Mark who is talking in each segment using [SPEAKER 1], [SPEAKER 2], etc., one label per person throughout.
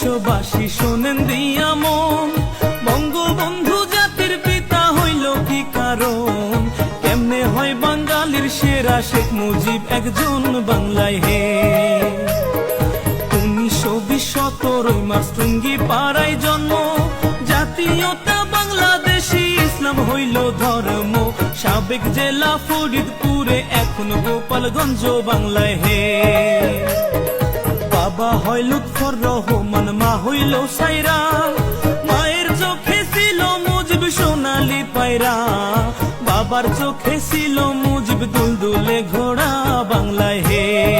[SPEAKER 1] বিশ্ববাসী শোনেন দিয়া মন। বঙ্গবন্ধু জাতির পিতা হইল কি কারণ? কেমনে হয় বাঙালির সেরা শেখ মুজিব একজন বাংলায় হে? উনিশশো বিশ সতেরোই মাস টুঙ্গি পাড়ায় জন্ম। জাতীয়তা বাংলাদেশি ইসলাম হইল ধর্ম। সাবেক জেলা ফরিদপুরে এখন গোপালগঞ্জ বাংলায় হে। বাবা হয় লুৎফর রহমান, মা হইল সাইরা। মায়ের চোখে ছিল মুজিব সোনালি পায়রা। বাবার চোখে ছিল মুজিব দুলদুলে ঘোড়া বাংলায় হে।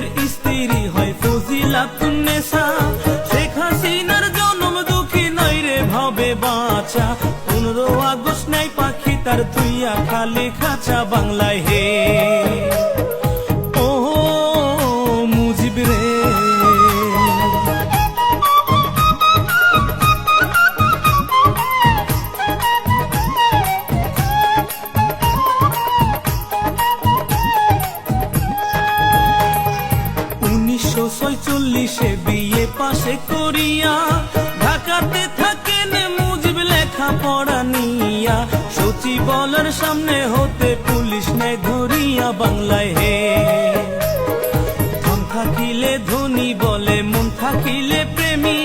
[SPEAKER 1] ফজিলাতুন্নেসা শেখ হাসিনার জন্ম দুঃখী নাই রে ভাবে বাঁচা পনেরো আগস্ট নাই পাখি তার তুইয়া খালি খাঁচা বাংলায় হে ছয়চল্লিশে বিয়ে পাশে করিয়া, ঢাকাতে থাকেন মুজিব লেখা পড়া নিয়া। সচিবালয়ের সামনে হতে পুলিশ নেয় ধরিয়া বাংলায় হে। ধন থাকিলে ধনী বলে, মন থাকিলে প্রেমী।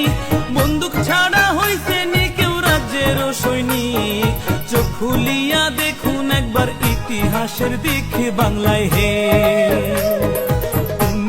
[SPEAKER 1] বন্দুক ছাড়া হইছে নি কেউ রাজ্যের সৈনিক। চোখ খুলিয়া দেখুন একবার ইতিহাসের দিকে বাংলায় হে।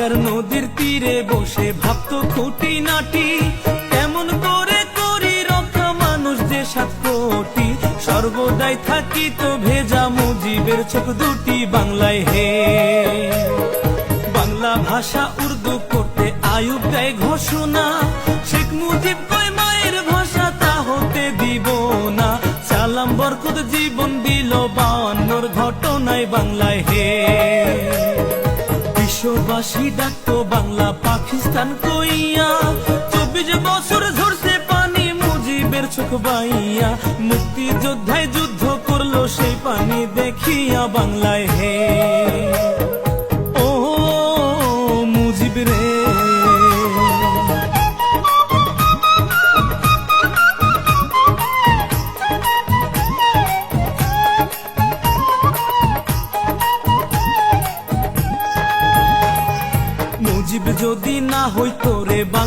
[SPEAKER 1] বাইগার নদীর তীরে বসে ভাবতো খুঁটি নাটি কেমন করে করি রক্ষা মানুষ যে সাত কোটি। সর্বদাই থাকি তো ভেজা মুজিবের চোখ দুটি বাংলায় হে। বাংলা ভাষা উর্দু করতে আয়ুব দেয় ঘোষণা। শেখ মুজিব কয় মায়ের ভাষা তা হতে দিব না। সালাম বরকত জীবন দিল বায়ান্নর ঘটনায় বাংলায় হে। বিশ্ববাসী ডাকতো বাংলা, পাকিস্তান কইয়া। চব্বিশ বছর ঝরছে পানি, মুজিবের চোখ বাইয়া। মুক্তি যোদ্ধায় যুদ্ধ করল সেই পানি, দেখিয়া বাংলায় হে যদি না হইতো রে বাংলা